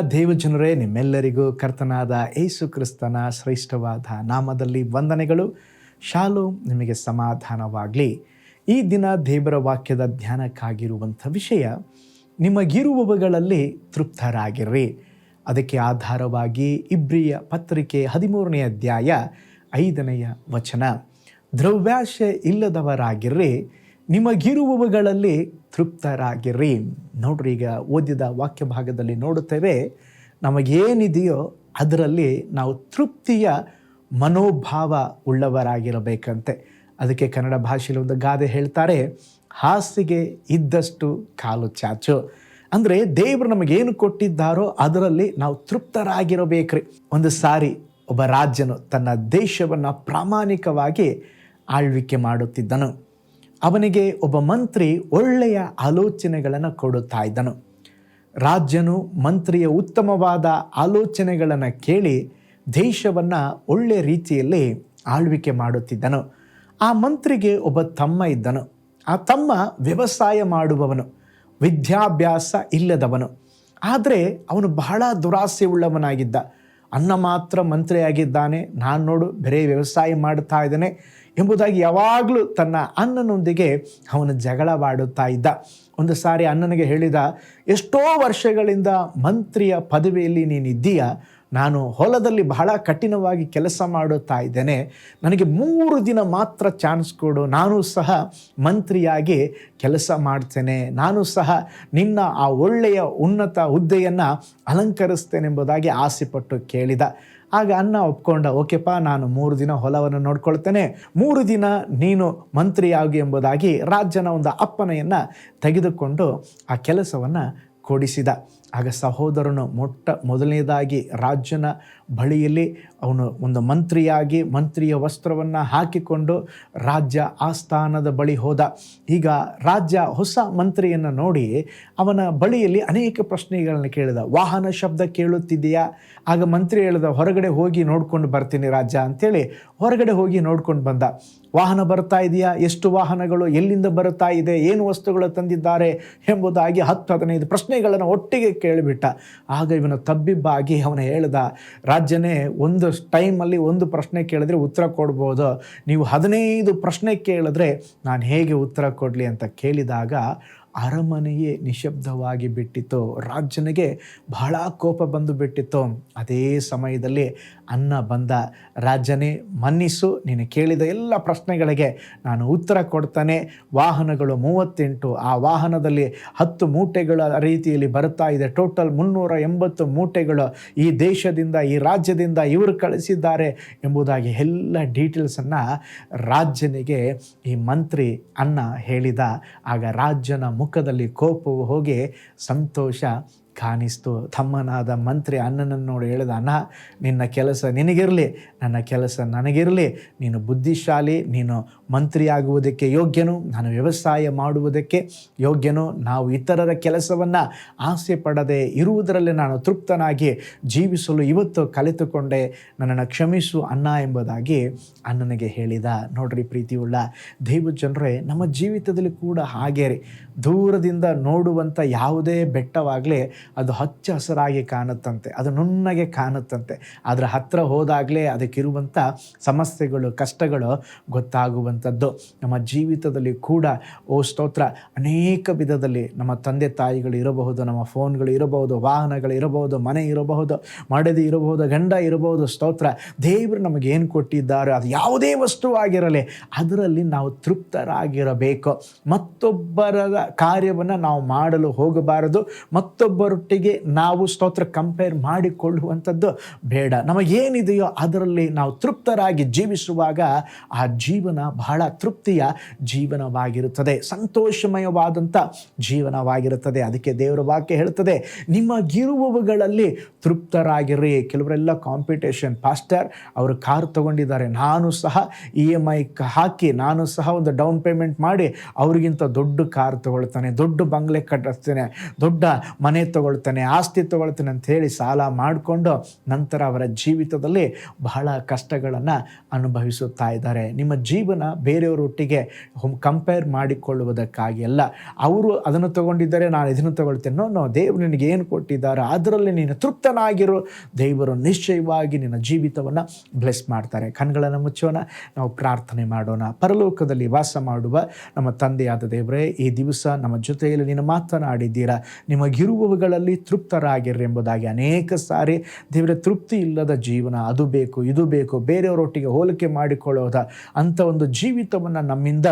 ದೇವಜನರೇ, ನಿಮ್ಮೆಲ್ಲರಿಗೂ ಕರ್ತನಾದ ಏಸು ಕ್ರಿಸ್ತನ ಶ್ರೇಷ್ಠವಾದ ನಾಮದಲ್ಲಿ ವಂದನೆಗಳು. ಶಾಲು ನಿಮಗೆ ಸಮಾಧಾನವಾಗಲಿ. ಈ ದಿನ ದೇವರ ವಾಕ್ಯದ ಧ್ಯಾನಕ್ಕಾಗಿರುವಂಥ ವಿಷಯ, ನಿಮಗಿರುವವುಗಳಲ್ಲಿ ತೃಪ್ತರಾಗಿರ್ರಿ. ಅದಕ್ಕೆ ಆಧಾರವಾಗಿ ಇಬ್ರಿಯ ಪತ್ರಿಕೆ ಹದಿಮೂರನೇ ಅಧ್ಯಾಯ ಐದನೆಯ ವಚನ. ದ್ರವ್ಯಾಶೆ ಇಲ್ಲದವರಾಗಿರ್ರಿ. ನಿಮಗಿರುವವುಗಳಲ್ಲಿ ತೃಪ್ತರಾಗಿರಿ. ನೋಡ್ರಿ, ಈಗ ಓದಿದ ವಾಕ್ಯ ಭಾಗದಲ್ಲಿ ನೋಡುತ್ತೇವೆ, ನಮಗೇನಿದೆಯೋ ಅದರಲ್ಲಿ ನಾವು ತೃಪ್ತಿಯ ಮನೋಭಾವ ಉಳ್ಳವರಾಗಿರಬೇಕಂತೆ. ಅದಕ್ಕೆ ಕನ್ನಡ ಭಾಷೆಯಲ್ಲಿ ಒಂದು ಗಾದೆ ಹೇಳ್ತಾರೆ, ಹಾಸಿಗೆ ಇದ್ದಷ್ಟು ಕಾಲು ಚಾಚು. ಅಂದರೆ ದೇವರು ನಮಗೇನು ಕೊಟ್ಟಿದ್ದಾರೋ ಅದರಲ್ಲಿ ನಾವು ತೃಪ್ತರಾಗಿರಬೇಕ್ರಿ. ಒಂದು ಸಾರಿ ಒಬ್ಬ ರಾಜ್ಯನು ತನ್ನ ದೇಶವನ್ನು ಪ್ರಾಮಾಣಿಕವಾಗಿ ಆಳ್ವಿಕೆ ಮಾಡುತ್ತಿದ್ದನು. ಅವನಿಗೆ ಒಬ್ಬ ಮಂತ್ರಿ ಒಳ್ಳೆಯ ಆಲೋಚನೆಗಳನ್ನು ಕೊಡುತ್ತಾ ಇದ್ದನು. ರಾಜ್ಯನು ಮಂತ್ರಿಯ ಉತ್ತಮವಾದ ಆಲೋಚನೆಗಳನ್ನು ಕೇಳಿ ದೇಶವನ್ನು ಒಳ್ಳೆಯ ರೀತಿಯಲ್ಲಿ ಆಳ್ವಿಕೆ ಮಾಡುತ್ತಿದ್ದನು. ಆ ಮಂತ್ರಿಗೆ ಒಬ್ಬ ತಮ್ಮ ಇದ್ದನು. ಆ ತಮ್ಮ ವ್ಯವಸಾಯ ಮಾಡುವವನು. ವಿದ್ಯಾಭ್ಯಾಸ ಇಲ್ಲದವನು. ಆದರೆ ಅವನು ಬಹಳ ದುರಾಸೆ ಉಳ್ಳವನಾಗಿದ್ದ. ಅನ್ನ ಮಾತ್ರ ಮಂತ್ರಿಯಾಗಿದ್ದಾನೆ. ನಾನು ನೋಡು, ಬೇರೆ ವ್ಯವಸಾಯ ಮಾಡುತ್ತಾ ಇದ್ದಾನೆ. ಎಂಬುದಾಗಿ ಯಾವಾಗಲೂ ತನ್ನ ಅಣ್ಣನೊಂದಿಗೆ ಅವನು ಜಗಳವಾಡುತ್ತಾ ಇದ್ದ. ಒಂದು ಸಾರಿ ಅಣ್ಣನಿಗೆ ಹೇಳಿದ, ಎಷ್ಟೋ ವರ್ಷಗಳಿಂದ ಮಂತ್ರಿಯ ಪದವಿಯಲ್ಲಿ ನೀನಿದ್ದೀಯ. ನಾನು ಹೊಲದಲ್ಲಿ ಬಹಳ ಕಠಿಣವಾಗಿ ಕೆಲಸ ಮಾಡುತ್ತಾ ಇದ್ದೇನೆ. ನನಗೆ ಮೂರು ದಿನ ಮಾತ್ರ ಚಾನ್ಸ್ ಕೊಡು. ನಾನು ಸಹ ಮಂತ್ರಿಯಾಗಿ ಕೆಲಸ ಮಾಡ್ತೇನೆ. ನಾನು ಸಹ ನಿನ್ನ ಆ ಒಳ್ಳೆಯ ಉನ್ನತ ಹುದ್ದೆಯನ್ನು ಅಲಂಕರಿಸ್ತೇನೆಂಬುದಾಗಿ ಆಸೆಪಟ್ಟು ಕೇಳಿದ. ಆಗ ಅನ್ನ ಒಪ್ಕೊಂಡ, ಓಕೆಪ್ಪ, ನಾನು ಮೂರು ದಿನ ಹೊಲವನ್ನು ನೋಡ್ಕೊಳ್ತೇನೆ. ಮೂರು ದಿನ ನೀನು ಮಂತ್ರಿಯಾಗಿ ಎಂಬುದಾಗಿ ರಾಜ್ಯನ ಒಂದು ಅಪ್ಪನೆಯನ್ನು ತೆಗೆದುಕೊಂಡು ಆ ಕೆಲಸವನ್ನು ಕೊಡಿಸಿದ. ಆಗ ಸಹೋದರನು ಮೊಟ್ಟ ಮೊದಲನೇದಾಗಿ ರಾಜ್ಯನ ಬಳಿಯಲ್ಲಿ ಅವನು ಒಂದು ಮಂತ್ರಿಯಾಗಿ ಮಂತ್ರಿಯ ವಸ್ತ್ರವನ್ನು ಹಾಕಿಕೊಂಡು ರಾಜ್ಯ ಆಸ್ಥಾನದ ಬಳಿ ಹೋದ. ಈಗ ರಾಜ್ಯ ಹೊಸ ಮಂತ್ರಿಯನ್ನು ನೋಡಿ ಅವನ ಬಳಿಯಲ್ಲಿ ಅನೇಕ ಪ್ರಶ್ನೆಗಳನ್ನು ಕೇಳಿದ. ವಾಹನ ಶಬ್ದ ಕೇಳುತ್ತಿದೆಯಾ? ಆಗ ಮಂತ್ರಿ ಹೇಳಿದ, ಹೊರಗಡೆ ಹೋಗಿ ನೋಡ್ಕೊಂಡು ಬರ್ತೀನಿ ರಾಜ್ಯ ಅಂಥೇಳಿ ಹೊರಗಡೆ ಹೋಗಿ ನೋಡ್ಕೊಂಡು ಬಂದ. ವಾಹನ ಬರ್ತಾ ಇದೆಯಾ? ಎಷ್ಟು ವಾಹನಗಳು? ಎಲ್ಲಿಂದ ಬರ್ತಾ ಇದೆ? ಏನು ವಸ್ತುಗಳು ತಂದಿದ್ದಾರೆ? ಎಂಬುದಾಗಿ ಹತ್ತು ಹದಿನೈದು ಪ್ರಶ್ನೆಗಳನ್ನು ಒಟ್ಟಿಗೆ ಕೇಳಿಬಿಟ್ಟ. ಆಗ ಇವನು ತಬ್ಬಿಬ್ಬಾಗಿ ಅವನು ಹೇಳ್ದ ರಾಜ್ಯನೇ ಒಂದು ಟೈಮಲ್ಲಿ ಒಂದು ಪ್ರಶ್ನೆ ಕೇಳಿದ್ರೆ ಉತ್ತರ ಕೊಡ್ಬೋದು. ನೀವು ಹದಿನೈದು ಪ್ರಶ್ನೆ ಕೇಳಿದ್ರೆ ನಾನು ಹೇಗೆ ಉತ್ತರ ಕೊಡಲಿ ಅಂತ ಕೇಳಿದಾಗ ಅರಮನೆಯೇ ನಿಶಬ್ದವಾಗಿ ಬಿಟ್ಟಿತ್ತು ರಾಜನಿಗೆ ಬಹಳ ಕೋಪ ಬಂದು ಬಿಟ್ಟಿತ್ತು ಅದೇ ಸಮಯದಲ್ಲಿ ಅನ್ನ ಬಂದ ರಾಜನೇ ಮನ್ನಿಸು, ನೀನು ಕೇಳಿದ ಎಲ್ಲ ಪ್ರಶ್ನೆಗಳಿಗೆ ನಾನು ಉತ್ತರ ಕೊಡ್ತಾನೆ. ವಾಹನಗಳು ಮೂವತ್ತೆಂಟು, ಆ ವಾಹನದಲ್ಲಿ ಹತ್ತು ಮೂಟೆಗಳ ರೀತಿಯಲ್ಲಿ ಬರ್ತಾ ಇದೆ. ಟೋಟಲ್ ಮುನ್ನೂರ ಎಂಬತ್ತು ಮೂಟೆಗಳು ಈ ದೇಶದಿಂದ, ಈ ರಾಜ್ಯದಿಂದ ಇವರು ಕಳಿಸಿದ್ದಾರೆ ಎಂಬುದಾಗಿ ಎಲ್ಲ ಡೀಟೇಲ್ಸನ್ನು ರಾಜನಿಗೆ ಈ ಮಂತ್ರಿ ಅನ್ನ ಹೇಳಿದ. ಆಗ ರಾಜ್ಯನ ಮುಖದಲ್ಲಿ ಕೋಪವು ಹೋಗಿ ಸಂತೋಷ ಕಾಣಿಸ್ತು. ತಮ್ಮನಾದ ಮಂತ್ರಿ ಅಣ್ಣನನ್ನು ನೋಡಿ ಹೇಳಿದ, ಅಣ್ಣ, ನಿನ್ನ ಕೆಲಸ ನಿನಗಿರಲಿ, ನನ್ನ ಕೆಲಸ ನನಗಿರಲಿ. ನೀನು ಬುದ್ಧಿಶಾಲಿ, ನೀನು ಮಂತ್ರಿಯಾಗುವುದಕ್ಕೆ ಯೋಗ್ಯನು, ನಾನು ವ್ಯವಸಾಯ ಮಾಡುವುದಕ್ಕೆ ಯೋಗ್ಯನು. ನಾವು ಇತರರ ಕೆಲಸವನ್ನು ಆಸೆ ಪಡದೆ ಇರುವುದರಲ್ಲಿ ನಾನು ತೃಪ್ತನಾಗಿ ಜೀವಿಸಲು ಇವತ್ತು ಕಲಿತುಕೊಂಡೆ. ನನ್ನನ್ನು ಕ್ಷಮಿಸು ಅಣ್ಣ ಎಂಬುದಾಗಿ ಅಣ್ಣನಿಗೆ ಹೇಳಿದ. ನೋಡ್ರಿ ಪ್ರೀತಿಯುಳ್ಳ, ದೈವ ಜನರೇ, ನಮ್ಮ ಜೀವಿತದಲ್ಲಿ ಕೂಡ ಹಾಗೇ ದೂರದಿಂದ ನೋಡುವಂಥ ಯಾವುದೇ ಬೆಟ್ಟವಾಗಲಿ ಅದು ಹಚ್ಚ ಹಸಿರಾಗಿ ಕಾಣುತ್ತಂತೆ, ಅದು ನುಣ್ಣಗೆ ಕಾಣುತ್ತಂತೆ. ಅದರ ಹತ್ತಿರ ಹೋದಾಗಲೇ ಅದಕ್ಕಿರುವಂಥ ಸಮಸ್ಯೆಗಳು, ಕಷ್ಟಗಳು ಗೊತ್ತಾಗುವಂಥದ್ದು. ನಮ್ಮ ಜೀವಿತದಲ್ಲಿ ಕೂಡ, ಓ ಸ್ತೋತ್ರ, ಅನೇಕ ವಿಧದಲ್ಲಿ ನಮ್ಮ ತಂದೆ ತಾಯಿಗಳು ಇರಬಹುದು, ನಮ್ಮ ಫೋನ್ಗಳು ಇರಬಹುದು, ವಾಹನಗಳು ಇರಬಹುದು, ಮನೆ ಇರಬಹುದು, ಮಡದಿ ಇರಬಹುದು, ಗಂಡ ಇರಬಹುದು, ಸ್ತೋತ್ರ. ದೇವರು ನಮಗೆ ಏನು ಕೊಟ್ಟಿದ್ದಾರೆ, ಅದು ಯಾವುದೇ ವಸ್ತುವಾಗಿರಲಿ ಅದರಲ್ಲಿ ನಾವು ತೃಪ್ತರಾಗಿರಬೇಕು. ಮತ್ತೊಬ್ಬರ ಕಾರ್ಯವನ್ನು ನಾವು ಮಾಡಲು ಹೋಗಬಾರದು ಮತ್ತೊಬ್ಬರೊಟ್ಟಿಗೆ ನಾವು ಸ್ತೋತ್ರ ಕಂಪೇರ್ ಮಾಡಿಕೊಳ್ಳುವಂಥದ್ದು ಬೇಡ. ನಮಗೇನಿದೆಯೋ ಅದರಲ್ಲಿ ನಾವು ತೃಪ್ತರಾಗಿ ಜೀವಿಸುವಾಗ ಆ ಜೀವನ ಬಹಳ ತೃಪ್ತಿಯ ಜೀವನವಾಗಿರುತ್ತದೆ. ಸಂತೋಷಮಯವಾದಂಥ ಜೀವನವಾಗಿರುತ್ತದೆ. ಅದಕ್ಕೆ ದೇವರ ವಾಕ್ಯ ಹೇಳ್ತದೆ ನಿಮಗಿರುವವುಗಳಲ್ಲಿ ತೃಪ್ತರಾಗಿರಿ ಕೆಲವರೆಲ್ಲ ಕಾಂಪಿಟೇಷನ್ ಪಾಸ್ಟರ್ ಅವರು ಕಾರ್ ತಗೊಂಡಿದ್ದಾರೆ. ನಾನು ಸಹ ಇ ಎಂ ಐ ಹಾಕಿ ನಾನು ಸಹ ಒಂದು ಡೌನ್ ಪೇಮೆಂಟ್ ಮಾಡಿ ಅವರಿಗಿಂತ ದೊಡ್ಡ ಕಾರ್ ತಗೊಳ್ತಾನೆ, ದೊಡ್ಡ ಬಂಗ್ಲೆ ಕಟ್ಟಿಸ್ತೇನೆ, ದೊಡ್ಡ ಮನೆ ತಗೊ ತಗೊಳ್ತೇನೆ, ಆಸ್ತಿ ತಗೊಳ್ತಾನೆ ಅಂತ ಹೇಳಿ ಸಾಲ ಮಾಡಿಕೊಂಡು ನಂತರ ಅವರ ಜೀವಿತದಲ್ಲಿ ಬಹಳ ಕಷ್ಟಗಳನ್ನು ಅನುಭವಿಸುತ್ತಾ ಇದ್ದಾರೆ. ನಿಮ್ಮ ಜೀವನ ಬೇರೆಯವರೊಟ್ಟಿಗೆ ಕಂಪೇರ್ ಮಾಡಿಕೊಳ್ಳುವುದಕ್ಕಾಗಿ ಅಲ್ಲ. ಅವರು ಅದನ್ನು ತಗೊಂಡಿದ್ದಾರೆ, ನಾನು ಇದನ್ನು ತಗೊಳ್ತೇನೆ. ನೋ ನೋ ದೇವರು ನಿನಗೆ ಏನು ಕೊಟ್ಟಿದ್ದಾರೆ, ಅದರಲ್ಲಿ ನೀನು ತೃಪ್ತನಾಗಿರೋ. ದೇವರು ನಿಶ್ಚಯವಾಗಿ ನಿನ್ನ ಜೀವಿತವನ್ನು ಬ್ಲೆಸ್ ಮಾಡ್ತಾರೆ. ಕಣ್ಗಳನ್ನು ಮುಚ್ಚೋಣ, ನಾವು ಪ್ರಾರ್ಥನೆ ಮಾಡೋಣ. ಪರಲೋಕದಲ್ಲಿ ವಾಸ ಮಾಡುವ ನಮ್ಮ ತಂದೆಯಾದ ದೇವರೇ, ಈ ದಿವಸ ನಮ್ಮ ಜೊತೆಯಲ್ಲಿ ನೀನು ಮಾತನಾಡಿದ್ದೀರಾ? ನಿಮಗಿರುವವುಗಳಲ್ಲಿ ತೃಪ್ತರಾಗಿರ್ರಿ ಎಂಬುದಾಗಿ ಅನೇಕ ಸಾರಿ ದೇವರ ತೃಪ್ತಿ ಇಲ್ಲದ ಜೀವನ, ಅದು ಬೇಕು, ಇದು ಬೇಕು, ಬೇರೆಯವರೊಟ್ಟಿಗೆ ಹೋಲಿಕೆ ಮಾಡಿಕೊಳ್ಳೋದ ಅಂಥ ಒಂದು ಜೀವಿತವನ್ನು ನಮ್ಮಿಂದ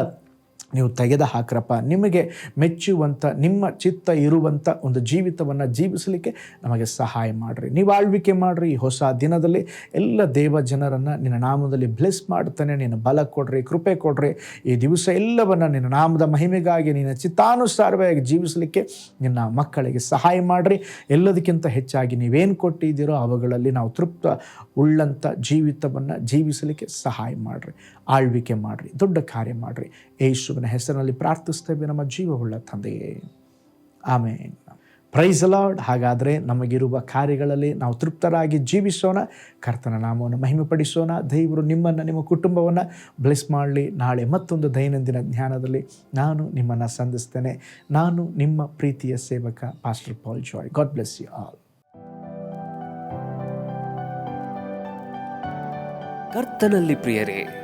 ನೀವು ತೆಗೆದು ಹಾಕ್ರಪ್ಪ. ನಿಮಗೆ ಮೆಚ್ಚುವಂಥ ನಿಮ್ಮ ಚಿತ್ತ ಇರುವಂಥ ಒಂದು ಜೀವಿತವನ್ನು ಜೀವಿಸಲಿಕ್ಕೆ ನಮಗೆ ಸಹಾಯ ಮಾಡಿರಿ. ನೀವು ಆಳ್ವಿಕೆ ಮಾಡಿರಿ. ಈ ಹೊಸ ದಿನದಲ್ಲಿ ಎಲ್ಲ ದೇವ ಜನರನ್ನು ನಿನ್ನ ನಾಮದಲ್ಲಿ ಬ್ಲೆಸ್ ಮಾಡ್ತಾನೆ ನಿನ್ನ ಬಲ ಕೊಡ್ರಿ, ಕೃಪೆ ಕೊಡ್ರಿ. ಈ ದಿವಸ ಎಲ್ಲವನ್ನು ನಿನ್ನ ನಾಮದ ಮಹಿಮೆಗಾಗಿ, ನಿನ್ನ ಚಿತ್ತಾನುಸಾರವಾಗಿ ಜೀವಿಸಲಿಕ್ಕೆ ನಿನ್ನ ಮಕ್ಕಳಿಗೆ ಸಹಾಯ ಮಾಡಿರಿ. ಎಲ್ಲದಕ್ಕಿಂತ ಹೆಚ್ಚಾಗಿ ನೀವೇನು ಕೊಟ್ಟಿದ್ದೀರೋ ಅವುಗಳಲ್ಲಿ ನಾವು ತೃಪ್ತ ಉಳ್ಳಂಥ ಜೀವಿತವನ್ನು ಜೀವಿಸಲಿಕ್ಕೆ ಸಹಾಯ ಮಾಡಿರಿ. ಆಳ್ವಿಕೆ ಮಾಡಿರಿ. ದೊಡ್ಡ ಕಾರ್ಯ ಮಾಡಿರಿ. ಯೇಸುವಿನ ಹೆಸರಿನಲ್ಲಿ ಪ್ರಾರ್ಥಿಸ್ತೇವೆ ನಮ್ಮ ಜೀವವುಳ್ಳ ತಂದೆಯೇ ಆಮೇನ್. ಪ್ರೈಸ್ ಲಾರ್ಡ್ ಹಾಗಾದರೆ ನಮಗಿರುವ ಕಾರ್ಯಗಳಲ್ಲಿ ನಾವು ತೃಪ್ತರಾಗಿ ಜೀವಿಸೋಣ. ಕರ್ತನ ನಾಮವನ್ನು ಮಹಿಮೆಪಡಿಸೋಣ. ದೇವರು ನಿಮ್ಮನ್ನು, ನಿಮ್ಮ ಕುಟುಂಬವನ್ನು ಬ್ಲೆಸ್ ಮಾಡಲಿ. ನಾಳೆ ಮತ್ತೊಂದು ದೈನಂದಿನ ಜ್ಞಾನದಲ್ಲಿ ನಾನು ನಿಮ್ಮನ್ನು ಸಂಧಿಸ್ತೇನೆ. ನಾನು ನಿಮ್ಮ ಪ್ರೀತಿಯ ಸೇವಕ pastor Paul Joy God bless you all ಕರ್ತನಲ್ಲಿ ಪ್ರಿಯರೇ